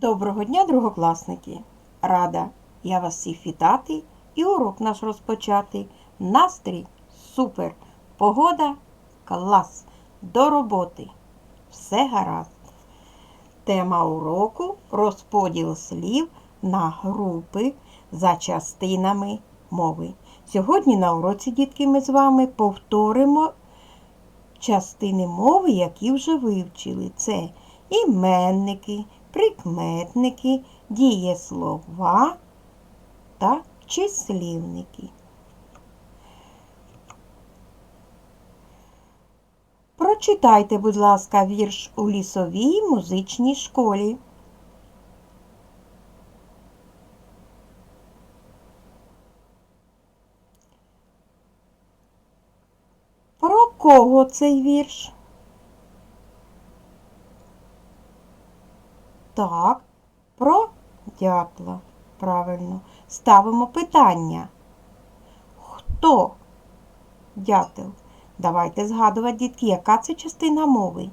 Доброго дня, другокласники! Рада я вас всіх вітати і урок наш розпочати. Настрій супер! Погода клас! До роботи! Все гаразд! Тема уроку розподіл слів на групи за частинами мови. Сьогодні на уроці, дітки, ми з вами повторимо частини мови, які вже вивчили. Це іменники, прикметники, дієслова та числівники. Прочитайте, будь ласка, вірш у лісовій музичній школі. Про кого цей вірш? Так, про дятла. Правильно. Ставимо питання. Хто дятел? Давайте згадувати, дітки, яка це частина мови.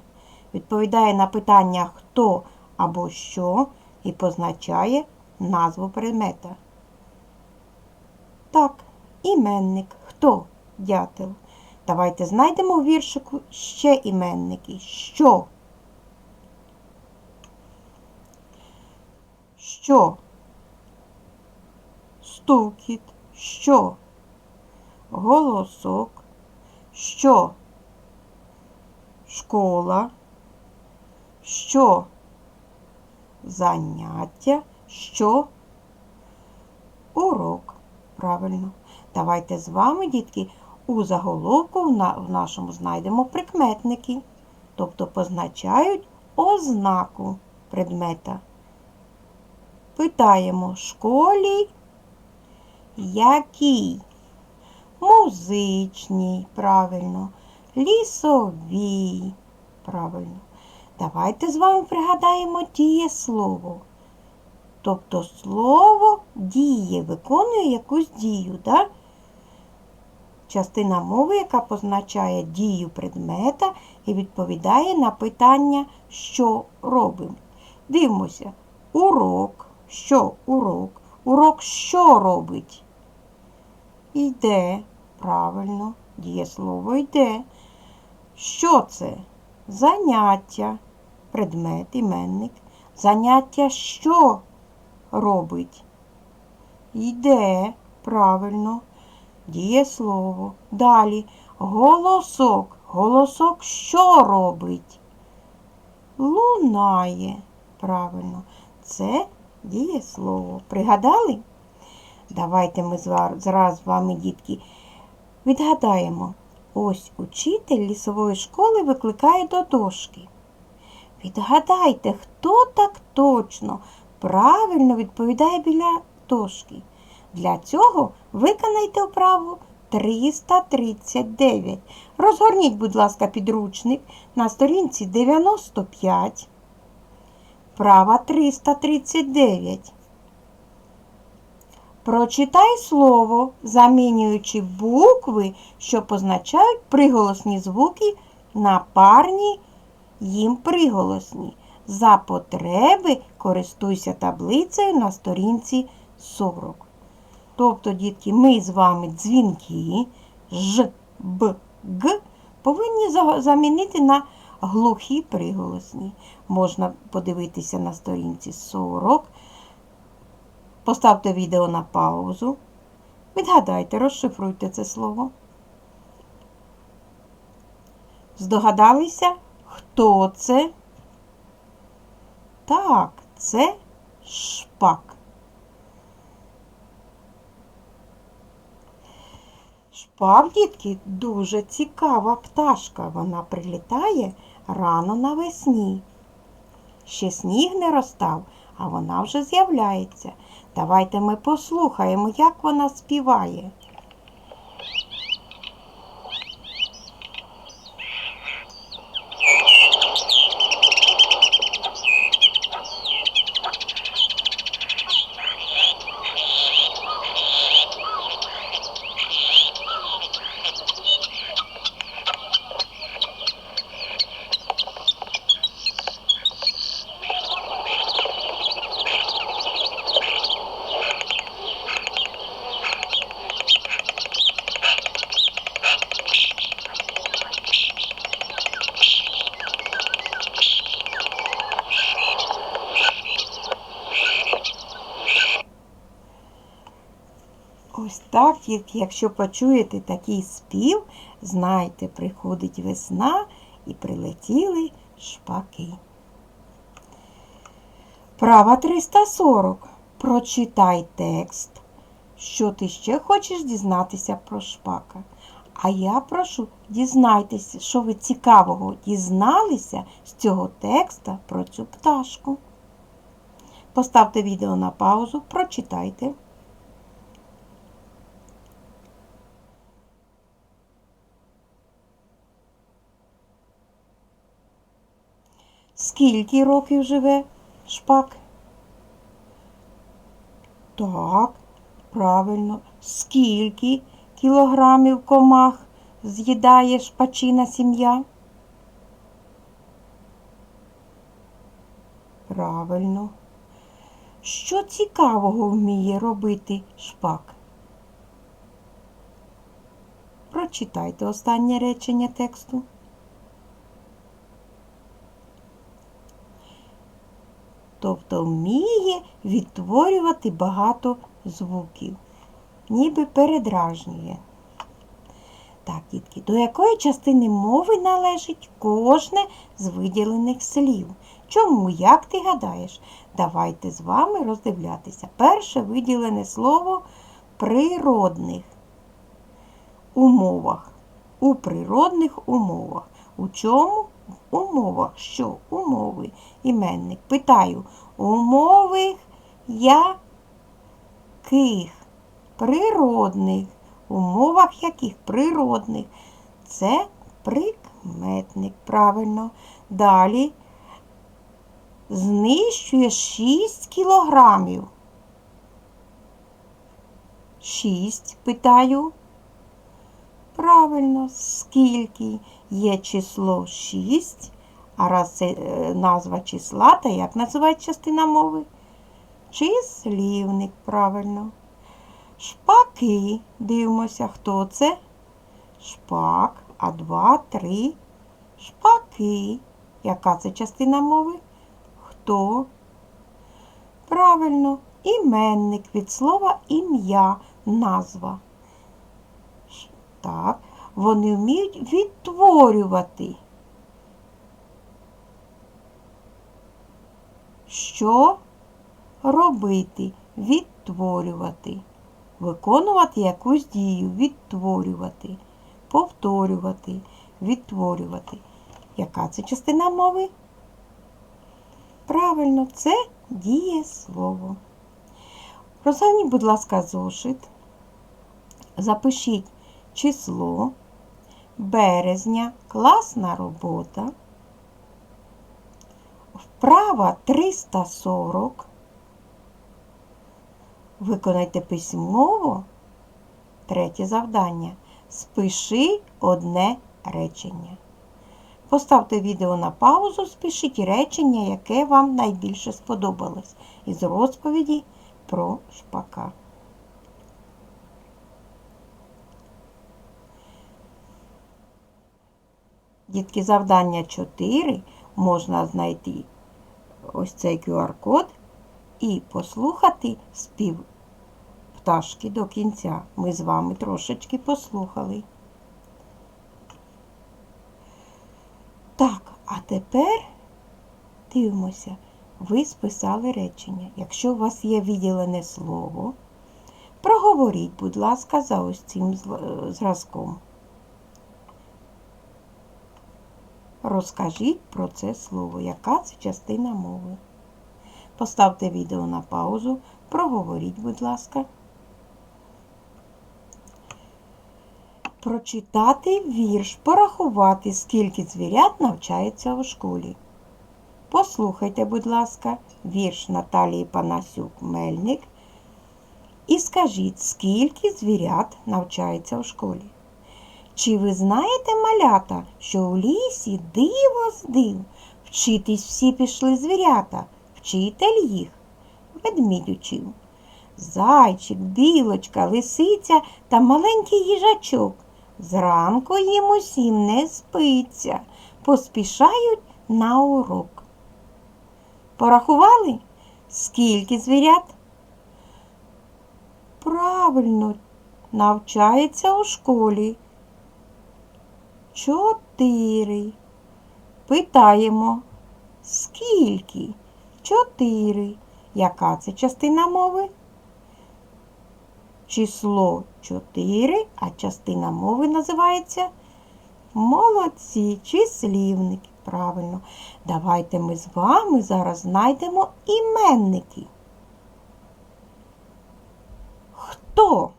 Відповідає на питання хто або що і позначає назву предмета. Так, іменник. Хто дятел? Давайте знайдемо у віршику ще іменники. Що? Що? Стукіт. Що? Голосок. Що? Школа. Що? Заняття. Що? Урок. Правильно. Давайте з вами, дітки, у заголовку в, нашому знайдемо прикметники, тобто позначають ознаку предмета. Питаємо школі якій? Музичній, правильно, лісовій, правильно. Давайте з вами пригадаємо дієслово. Тобто слово діє, виконує якусь дію. Да? Частина мови, яка позначає дію предмета і відповідає на питання, що робимо. Дивимося. Урок. Що урок? Урок що робить? Йде. Правильно, дієслово йде. Що це? Заняття. Предмет, іменник. Заняття що робить? Йде. Правильно. Дієслово. Далі. Голосок. Голосок що робить? Лунає. Правильно. Це дієслово. Пригадали? Давайте ми зараз з вами, дітки, відгадаємо. Ось учитель лісової школи викликає до дошки. Відгадайте, хто так точно правильно відповідає біля дошки. Для цього виконайте вправу 339. Розгорніть, будь ласка, підручник на сторінці 95. Права 339. Прочитай слово, замінюючи букви, що позначають приголосні звуки на парні їм приголосні. За потреби користуйся таблицею на сторінці 40. Тобто, дітки, ми з вами дзвінки Ж, Б, Г повинні замінити на глухі приголосні. Можна подивитися на сторінці 40. Поставте відео на паузу. Відгадайте, розшифруйте це слово. Здогадалися, хто це? Так, це шпак. Шпак, дітки, дуже цікава пташка. Вона прилітає рано навесні. Ще сніг не розстав, а вона вже з'являється. Давайте ми послухаємо, як вона співає. Ось якщо почуєте такий спів, знайте, приходить весна і прилетіли шпаки. Права 340. Прочитай текст. Що ти ще хочеш дізнатися про шпака? А я прошу, дізнайтеся, що ви цікавого дізналися з цього текста про цю пташку. Поставте відео на паузу, прочитайте. Скільки років живе шпак? Так, правильно. Скільки кілограмів комах з'їдає шпачина сім'я? Правильно. Що цікавого вміє робити шпак? Прочитайте останнє речення тексту. Тобто вміє відтворювати багато звуків, ніби передражнює. Так, дітки, до якої частини мови належить кожне з виділених слів? Чому, як ти гадаєш? Давайте з вами роздивлятися. Перше виділене слово природних умовах. У природних умовах. У чому? Умовах. Що? Умови. Іменник. Питаю. Умови яких? Природних. Умовах яких? Природних. Це прикметник. Правильно. Далі знищує 6 кілограмів. 6, питаю. Правильно, скільки є число 6, а раз це е, назва числа, то як називають частина мови? Числівник, правильно. Шпаки. Дивимося, хто це? Шпак, а два, три. Шпаки. Яка це частина мови? Хто? Правильно, іменник від слова ім'я, назва. Так, вони вміють відтворювати. Що робити? Відтворювати. Виконувати якусь дію, відтворювати, повторювати, відтворювати. Яка це частина мови? Правильно, це дієслово. Розгорніть, будь ласка, зошит. Запишіть число березня, класна робота. Вправа 340. Виконайте письмово. Третє завдання. Спиши одне речення. Поставте відео на паузу, спишіть речення, яке вам найбільше сподобалось, із розповіді про шпака. Дітки, завдання 4 можна знайти ось цей QR-код і послухати спів пташки до кінця. Ми з вами трошечки послухали. Так, а тепер дивимося, ви списали речення. Якщо у вас є виділене слово, проговоріть, будь ласка, за ось цим зразком. Розкажіть про це слово, яка це частина мови. Поставте відео на паузу, проговоріть, будь ласка. Прочитати вірш, порахувати, скільки звірят навчається у школі. Послухайте, будь ласка, вірш Наталії Панасюк Мельник. І скажіть, скільки звірят навчається у школі. Чи ви знаєте, малята, що у лісі диво з див? Вчитись всі пішли звірята, вчитель їх ведмідь учив. Зайчик, білочка, лисиця та маленький їжачок. Зранку їм усім не спиться, поспішають на урок. Порахували, скільки звірят? Правильно, навчається у школі? Чотири. Питаємо, скільки? Чотири. Яка це частина мови? Число 4, а частина мови називається молодці, числівники. Правильно. Давайте ми з вами зараз знайдемо іменники. Хто?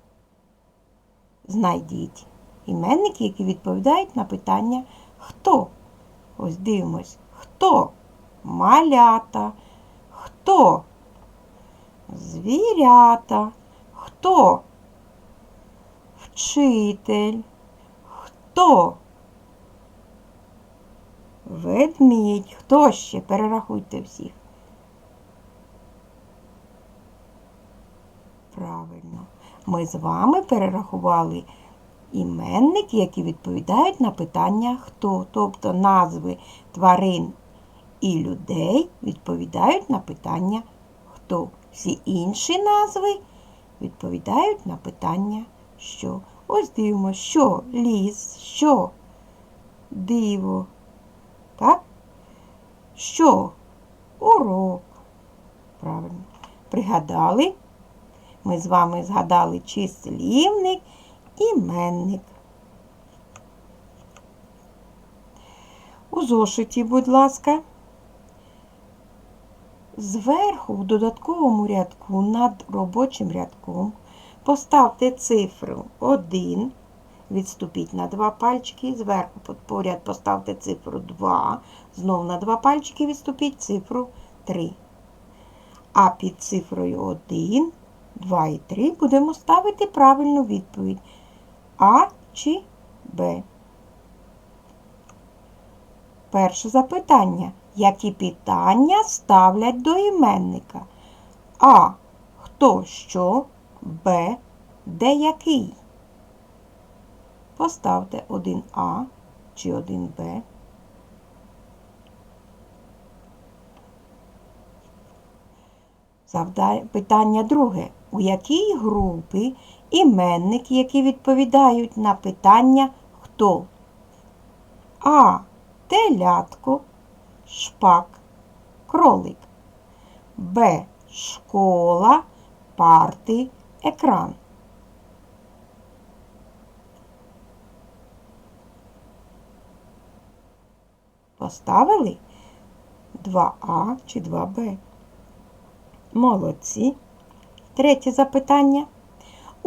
Знайдіть іменники, які відповідають на питання хто. Ось дивимось. Хто? Малята. Хто? Звірята. Хто? Вчитель. Хто? Ведмідь. Хто ще? Перерахуйте всіх. Правильно. Ми з вами перерахували іменники, які відповідають на питання хто. Тобто назви тварин і людей відповідають на питання хто. Всі інші назви відповідають на питання що. Ось дивимося, що ліс, що диво. Так? Що? Урок. Правильно. Пригадали? Ми з вами згадали числівник, іменник. У зошиті, будь ласка. Зверху в додатковому рядку над робочим рядком поставте цифру 1, відступіть на два пальчики, зверху поряд поставте цифру 2, знов на два пальчики відступіть цифру 3. А під цифрою 1, 2 і 3 будемо ставити правильну відповідь А чи Б. Перше запитання. Які питання ставлять до іменника? А. Хто що? Б. Де який? Поставте 1А чи 1Б. Завдання питання друге. У якій групі іменники, які відповідають на питання хто? А. Телятко, шпак, кролик. Б. Школа, парти, екран. Поставили 2А чи 2Б. Молодці. Третє запитання.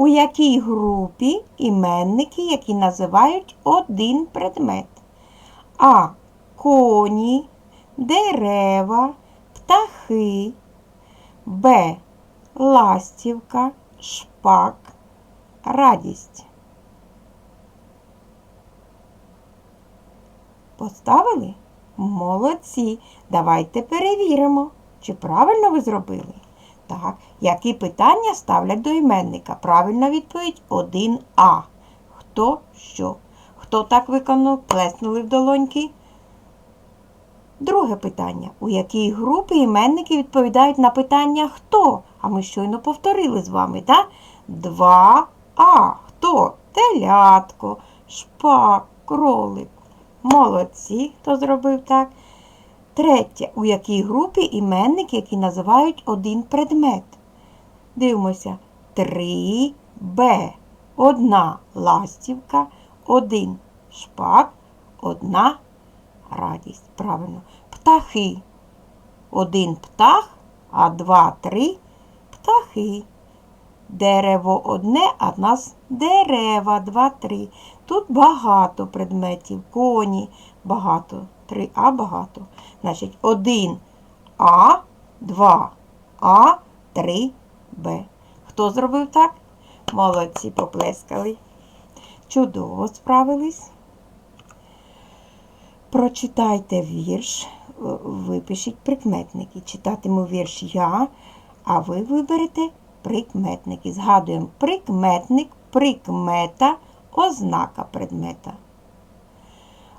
У якій групі іменники, які називають один предмет? А. Коні, дерева, птахи. Б. Ластівка, шпак, радість. Поставили? Молодці. Давайте перевіримо, чи правильно ви зробили. Так, які питання ставлять до іменника? Правильна відповідь 1А. Хто що? Хто так виконав? Плеснули в долоньки. Друге питання. У якій групі іменники відповідають на питання хто? А ми щойно повторили з вами, так? 2А. Хто? Телятко, шпак, кролик. Молодці, хто зробив так. Третє. У якій групі іменники, які називають один предмет? Дивимося. 3Б. Одна ластівка, один шпак, одна радість. Правильно. Птахи. Один птах, а два, три птахи. Дерево одне, а в нас дерева, два, три. Тут багато предметів. Коні багато. Три А багато. Значить, один А, два А, три Б. Хто зробив так? Молодці поплескали. Чудово справились. Прочитайте вірш, випишіть прикметники. Читатиму вірш я, а ви виберете прикметники. Згадуємо прикметник, прикмета, ознака предмета.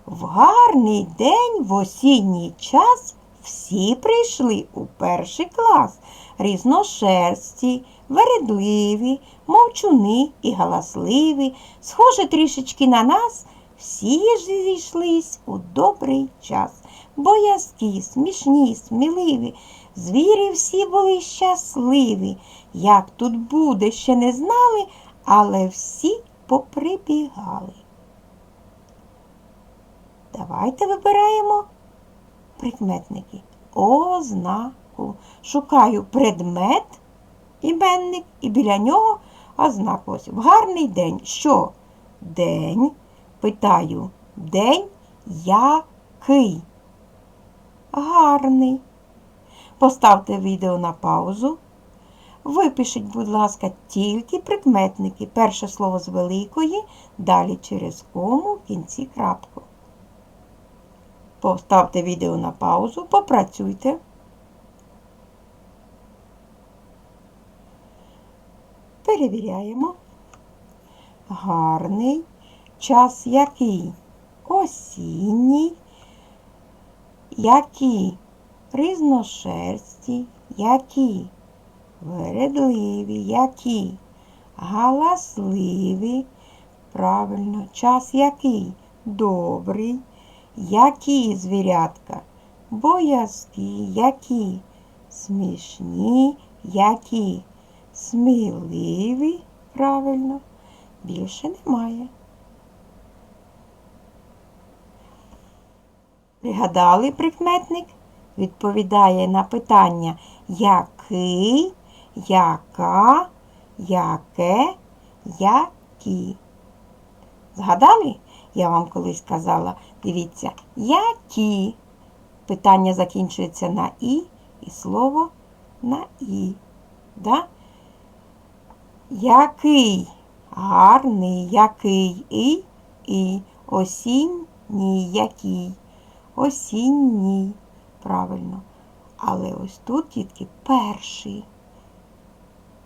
В гарний день в осінній час всі прийшли у перший клас. Різношерсті, вередливі, мовчуни і галасливі, схожі трішечки на нас, всі ж зійшлись у добрий час. Боязкі, смішні, сміливі, звірі всі були щасливі. Як тут буде, ще не знали, але всі поприбігали. Давайте вибираємо прикметники. Ознаку. Шукаю предмет, іменник, і біля нього ознаку. Ось. В Гарний день. Що? День. Питаю. День який? Гарний. Поставте відео на паузу. Випишіть, будь ласка, тільки прикметники. Перше слово з великої, далі через кому, в кінці крапку. Поставте відео на паузу, попрацюйте. Перевіряємо. Гарний. Час який? Осінній. Які? Різношерсті. Які? Вередливі. Які? Галасливі. Правильно. Час який? Добрий. Які звірятка? Боязкі, які? Смішні, які? Сміливі, правильно, більше немає. Пригадали прикметник? Відповідає на питання який, яка, яке, які. Згадали? Я вам колись казала, дивіться, які. Питання закінчується на і, і слово на і. Да? Який гарний, який і, і осінній, який. Осінній. Правильно. Але ось тут, дітки, перший.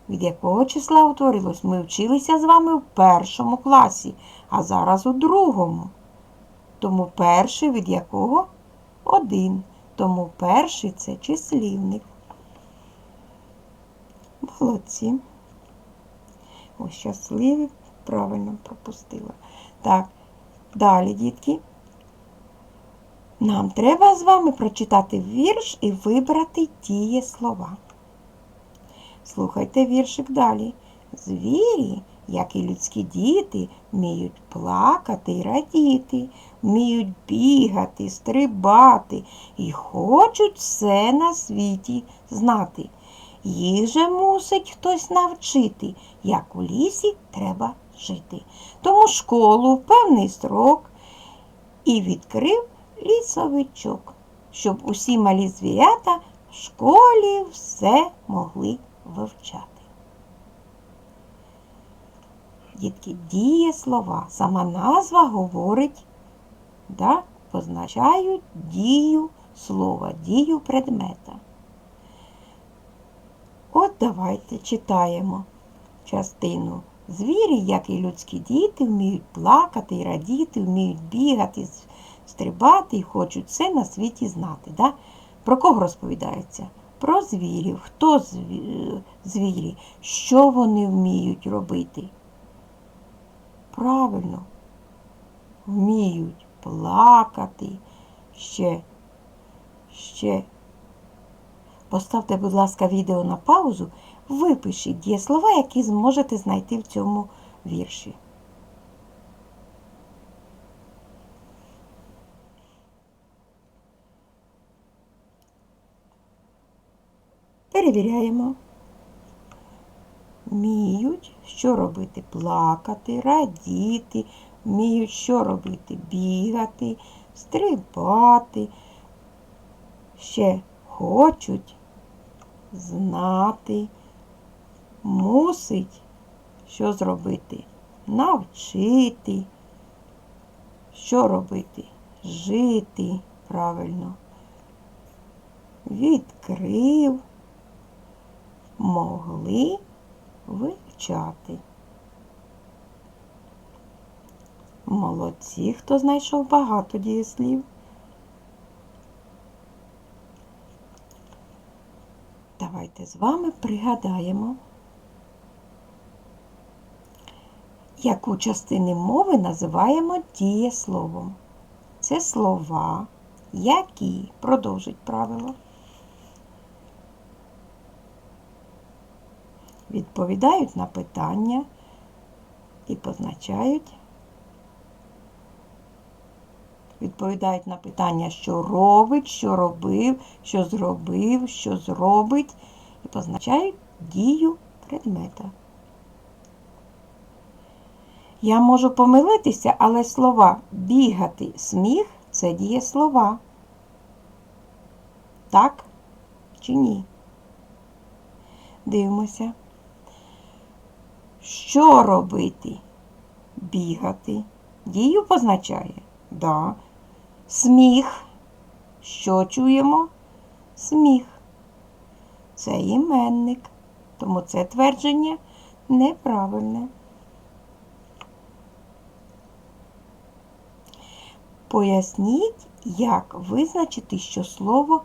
Від якого числа утворилось? Ми вчилися з вами в першому класі, а зараз у другому. Тому перший від якого один. Тому перший це числівник. Молодці. Ось щасливі, правильно пропустила. Так, далі, дітки. Нам треба з вами прочитати вірш і вибрати дієслова. Слухайте віршик далі. Звірі, як і людські діти, вміють плакати й радіти, вміють бігати, стрибати і хочуть все на світі знати. Їх же мусить хтось навчити, як у лісі треба жити. Тому школу в певний срок і відкрив лісовичок, щоб усі малі звірята в школі все могли вивчати. Дітки, діє слова. Сама назва говорить, да, позначають дію слова, дію предмета. От давайте читаємо частину. Звірі, як і людські діти, вміють плакати і радіти, вміють бігати, стрибати і хочуть все на світі знати. Да? Про кого розповідається? Про звірів. Хто звірі? Що вони вміють робити? Правильно, вміють плакати. Ще, ще. Поставте, будь ласка, відео на паузу, випишіть дієслова, які зможете знайти в цьому вірші. Перевіряємо. Вміють, що робити? Плакати, радіти, вміють, що робити? Бігати, стрибати. Ще хочуть знати, мусить, що зробити? Навчити. Що робити? Жити правильно. Відкрив, могли вивчати. Молодці, хто знайшов багато дієслів. Давайте з вами пригадаємо, яку частину мови називаємо дієсловом. Це слова, які продовжить правило. Відповідають на питання і позначають. Відповідають на питання, що робить, що робив, що зробив, що зробить, і позначають дію предмета. Я можу помилитися, але слова бігати, сміх це дієслова. Так чи ні? Дивимося. Що робити? Бігати. Дію позначає. Да. Сміх. Що чуємо? Сміх. Це іменник. Тому це твердження неправильне. Поясніть, як визначити, що слово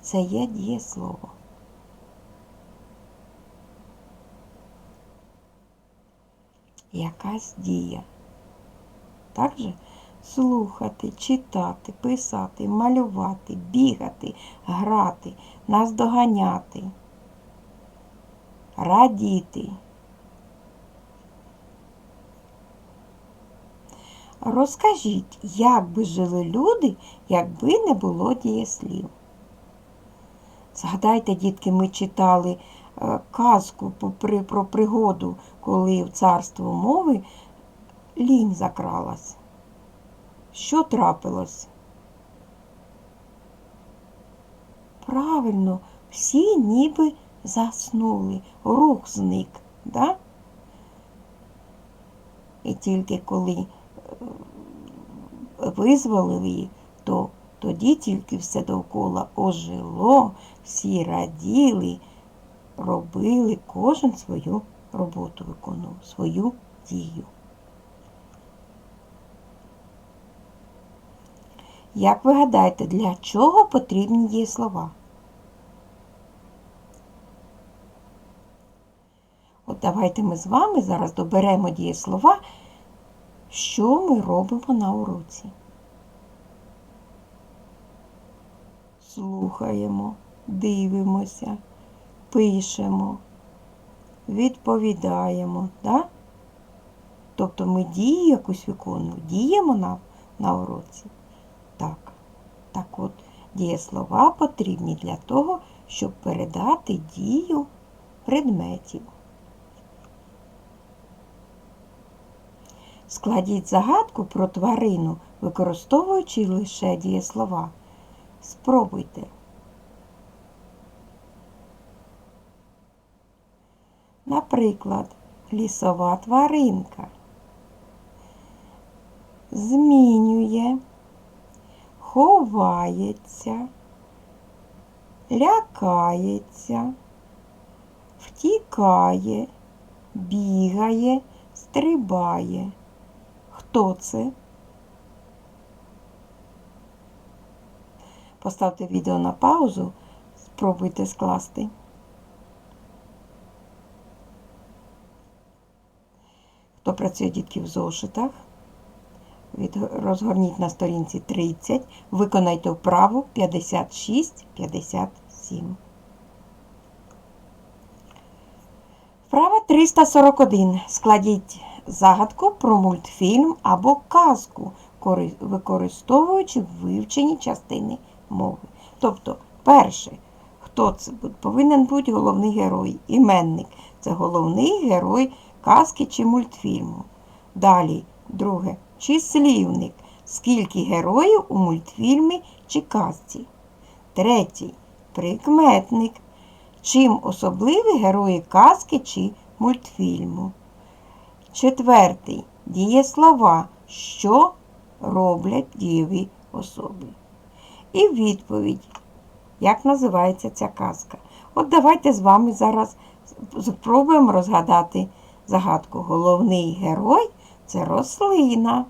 це є дієслово. Якась дія. Так? Слухати, читати, писати, малювати, бігати, грати, наздоганяти, радіти. Розкажіть, як би жили люди, якби не було дієслів. Згадайте, дітки, ми читали казку про пригоду, коли в царство мови лінь закралась. Що трапилось? Правильно, всі ніби заснули, рух зник, да? І тільки коли е, визволили їх, то тоді тільки все довкола ожило, всі раділи, робили кожен свою роботу виконував, свою дію. Як ви гадаєте, для чого потрібні дієслова? От давайте ми з вами зараз доберемо дієслова, що ми робимо на уроці. Слухаємо, дивимося, пишемо, відповідаємо. Да? Тобто ми дію якусь виконуємо, діємо на, на уроці. Так. Так от, дієслова потрібні для того, щоб передати дію предметів. Складіть загадку про тварину, використовуючи лише дієслова. Спробуйте. Наприклад, лісова тваринка змінює, ховається, лякається, втікає, бігає, стрибає. Хто це? Поставте відео на паузу, спробуйте скласти. Працює дітки в зошитах, від- розгорніть на сторінці 30, виконайте вправу 56-57. Вправа 341. Складіть загадку про мультфільм або казку, використовуючи вивчені частини мови. Тобто, перше, хто це повинен бути головний герой, іменник. Це головний герой казки чи мультфільму. Далі, друге, числівник. Скільки героїв у мультфільмі чи казці. Третій прикметник. Чим особливі герої казки чи мультфільму. Четвертий дієслова, що роблять дієві особи. І відповідь, як називається ця казка. От давайте з вами зараз спробуємо розгадати загадку. Головний герой це рослина.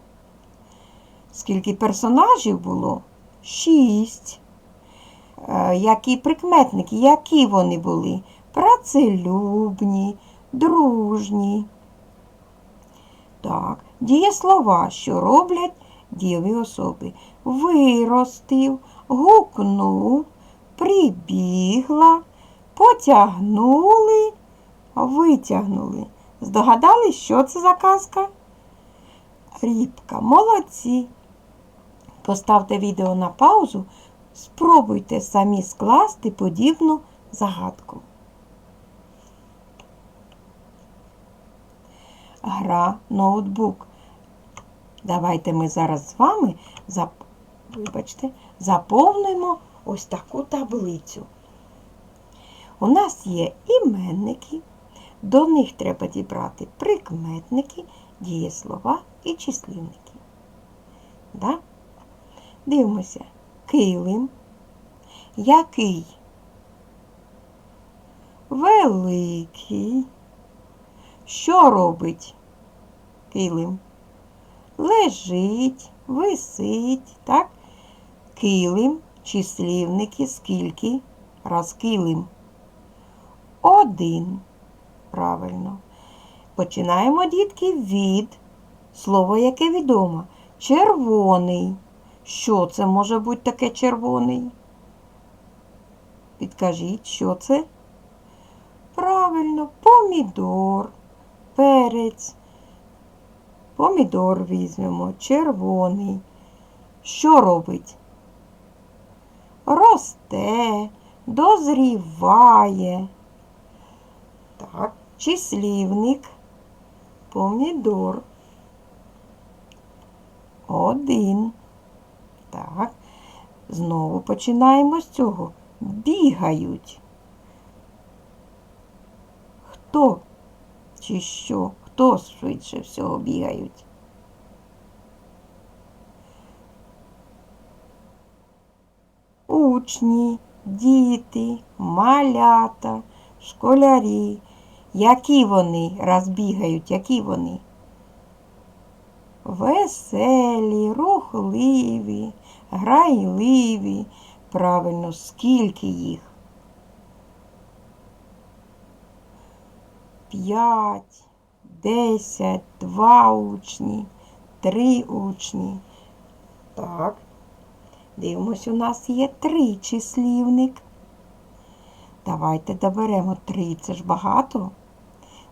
Скільки персонажів було? Шість. е, які прикметники, які вони були? Працелюбні, дружні. Так, дієслова, що роблять дієві особи. Виростив, гукнув, прибігла, потягнули, витягнули. Здогадались, що це за казка? Рібка, молодці. Поставте відео на паузу, спробуйте самі скласти подібну загадку. Гра ноутбук. Давайте ми зараз з вами зап... Вибачте, заповнимо ось таку таблицю. У нас є іменники, до них треба дібрати прикметники, дієслова і числівники. Да? Дивимося. Килим. Який? Великий. Що робить килим? Лежить, висить, так? Килим, числівники, скільки? Раз килим. Один. Правильно. Починаємо, дітки, від слова, яке відомо. Червоний. Що це може бути таке червоний? Підкажіть, що це? Правильно, помідор, перець. Помідор візьмемо, червоний. Що робить? Росте, дозріває. Так, числівник, помідор. Один. Так. Знову починаємо з цього. Бігають. Хто чи що? Хто швидше всього бігають? Учні, діти, малята, школярі. Які вони розбігають, які вони? Веселі, рухливі, грайливі. Правильно, скільки їх? П'ять, десять, два учні, три учні. Так. Дивимось, у нас є три числівник. Давайте доберемо три, це ж багато.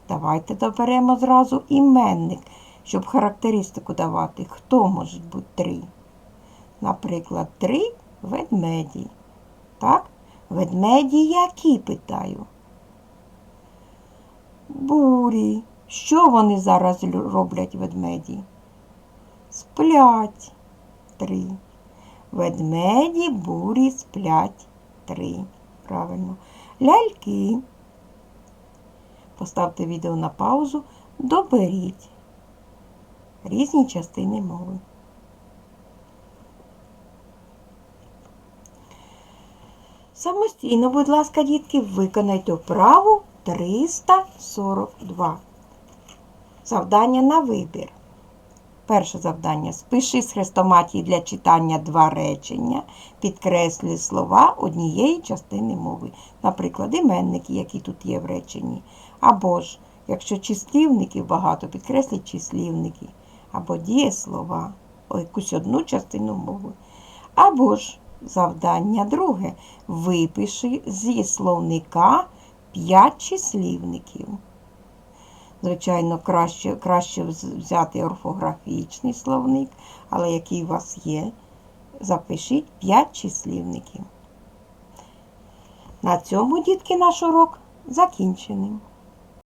Давайте доберемо зразу іменник, щоб характеристику давати. Хто може бути три? Наприклад, три ведмеді. Так? Ведмеді які питаю? Бурі. Що вони зараз роблять ведмеді? Сплять. Три. Ведмеді, бурі, сплять. Три. Правильно. Ляльки. Поставте відео на паузу. Доберіть різні частини мови. Самостійно, будь ласка, дітки, виконайте вправу 342. Завдання на вибір. Перше завдання. Спиши з хрестоматії для читання два речення, підкреслюй слова однієї частини мови. Наприклад, іменники, які тут є в реченні. Або ж, якщо числівників багато, підкреслюй числівники. Або дієслова, о, якусь одну частину мови. Або ж завдання друге. Випиши зі словника 5 числівників. Звичайно, краще, краще взяти орфографічний словник, але який у вас є, запишіть 5 числівників. На цьому, дітки, наш урок закінчений.